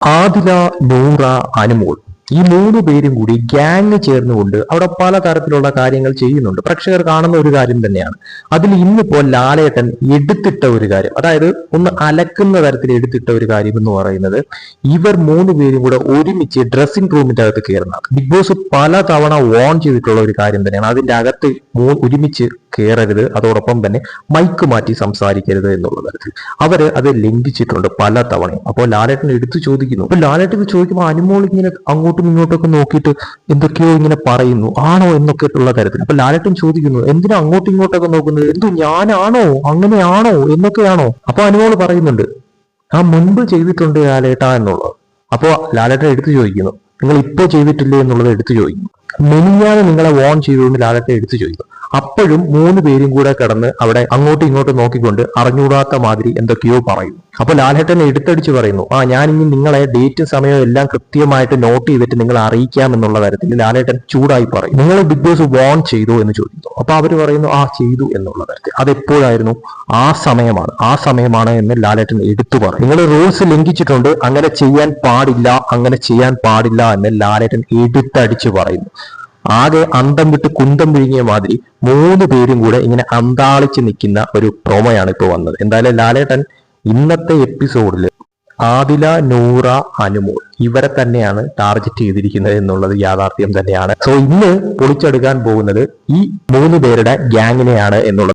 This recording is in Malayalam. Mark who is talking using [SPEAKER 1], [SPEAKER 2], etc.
[SPEAKER 1] ആദില നൂറ അനുമോൾ. ഈ മൂന്ന് പേരും കൂടി ഗ്യാങ് ചേർന്നുകൊണ്ട് അവിടെ പല തരത്തിലുള്ള കാര്യങ്ങൾ ചെയ്യുന്നുണ്ട്. പ്രേക്ഷകർ കാണുന്ന ഒരു കാര്യം തന്നെയാണ്. അതിൽ ഇന്നിപ്പോ ലാലേട്ടൻ എടുത്തിട്ട ഒരു കാര്യം. അതായത് ഒന്ന് അലക്കുന്ന തരത്തിൽ എടുത്തിട്ട ഒരു കാര്യം എന്ന് പറയുന്നത് ഇവർ മൂന്ന് പേരും കൂടെ ഒരുമിച്ച് ഡ്രസ്സിംഗ് റൂമിന്റെ അകത്ത് കയറുന്ന ബിഗ് ബോസ് പല തവണ ഓൺ ചെയ്തിട്ടുള്ള ഒരു കാര്യം തന്നെയാണ്. അതിന്റെ അകത്ത് ഒരുമിച്ച് കയറരുത് അതോടൊപ്പം തന്നെ മൈക്ക് മാറ്റി സംസാരിക്കരുത് എന്നുള്ള തരത്തിൽ. അവർ അത് ലംഘിച്ചിട്ടുണ്ട് പല തവണയും. അപ്പോൾ ലാലേട്ടൻ എടുത്തു ചോദിക്കുന്നു. അപ്പൊ ലാലേട്ടൻ ചോദിക്കുമ്പോൾ അനുമോൾ ഇങ്ങനെ അങ്ങോട്ടും ഇങ്ങോട്ടൊക്കെ നോക്കിയിട്ട് എന്തൊക്കെയോ ഇങ്ങനെ പറയുന്നു. ആണോ എന്നൊക്കെ ഉള്ള തരത്തിൽ. അപ്പൊ ലാലേട്ടൻ ചോദിക്കുന്നു എന്തിനാ അങ്ങോട്ടും ഇങ്ങോട്ടൊക്കെ നോക്കുന്നത്? എന്തു ഞാനാണോ? അങ്ങനെയാണോ? എന്നൊക്കെയാണോ? അപ്പൊ അനുമോൾ പറയുന്നുണ്ട് ആ മുൻപ് ചെയ്തിട്ടുണ്ട് ലാലേട്ട എന്നുള്ളത്. അപ്പോ ലാലേട്ടൻ എടുത്തു ചോദിക്കുന്നു നിങ്ങൾ ഇപ്പോൾ ചെയ്തിട്ടില്ലേ എന്നുള്ളത് എടുത്തു ചോദിക്കുന്നു. മെനിഞ്ഞാണ് നിങ്ങളെ വോൺ ചെയ്തുകൊണ്ട് ലാലേട്ടൻ എടുത്തു ചോദിക്കുന്നു. അപ്പോഴും മൂന്ന് പേരും കൂടെ കിടന്ന് അവിടെ അങ്ങോട്ടും ഇങ്ങോട്ടും നോക്കിക്കൊണ്ട് അറിഞ്ഞൂടാത്ത മാതിരി എന്തൊക്കെയോ പറയും. അപ്പൊ ലാലേട്ടൻ എടുത്തടിച്ച് പറയുന്നു ആ ഞാൻ ഇനി നിങ്ങളെ ഡേറ്റും സമയവും എല്ലാം കൃത്യമായിട്ട് നോട്ട് ചെയ്തിട്ട് നിങ്ങൾ അറിയിക്കാം എന്നുള്ള തരത്തിൽ ലാലേട്ടൻ ചൂടായി പറയും. നിങ്ങൾ ബിഗ് ബോസ് വോൺ ചെയ്തു എന്ന് ചോദിക്കുന്നു. അപ്പൊ അവർ പറയുന്നു ആ ചെയ്തു എന്നുള്ള തരത്തിൽ. അതെപ്പോഴായിരുന്നു? ആ സമയമാണ്. ആ സമയമാണ് എന്ന് ലാലേട്ടൻ എടുത്തു പറയും. നിങ്ങൾ റൂൾസ് ലംഘിച്ചിട്ടുണ്ട് അങ്ങനെ ചെയ്യാൻ പാടില്ല അങ്ങനെ ചെയ്യാൻ പാടില്ല എന്ന് ലാലേട്ടൻ എടുത്തടിച്ച് പറയുന്നു. ആകെ അന്തം വിട്ട് കുന്തം വിഴുങ്ങിയ മാതിരി മൂന്ന് പേരും കൂടെ ഇങ്ങനെ അന്താളിച്ച് നിൽക്കുന്ന ഒരു പ്രോമോയാണ് ഇപ്പോൾ വന്നത്. എന്തായാലും ലാലേട്ടൻ ഇന്നത്തെ എപ്പിസോഡിൽ ആദില നൂറ അനുമോൾ ഇവരെ തന്നെയാണ് ടാർഗറ്റ് ചെയ്തിരിക്കുന്നത് എന്നുള്ളത് യാഥാർത്ഥ്യം തന്നെയാണ്. സോ ഇന്ന് പൊളിച്ചെടുക്കാൻ പോകുന്നത് ഈ മൂന്ന് പേരുടെ ഗ്യാങ്ങിനെയാണ് എന്നുള്ളത്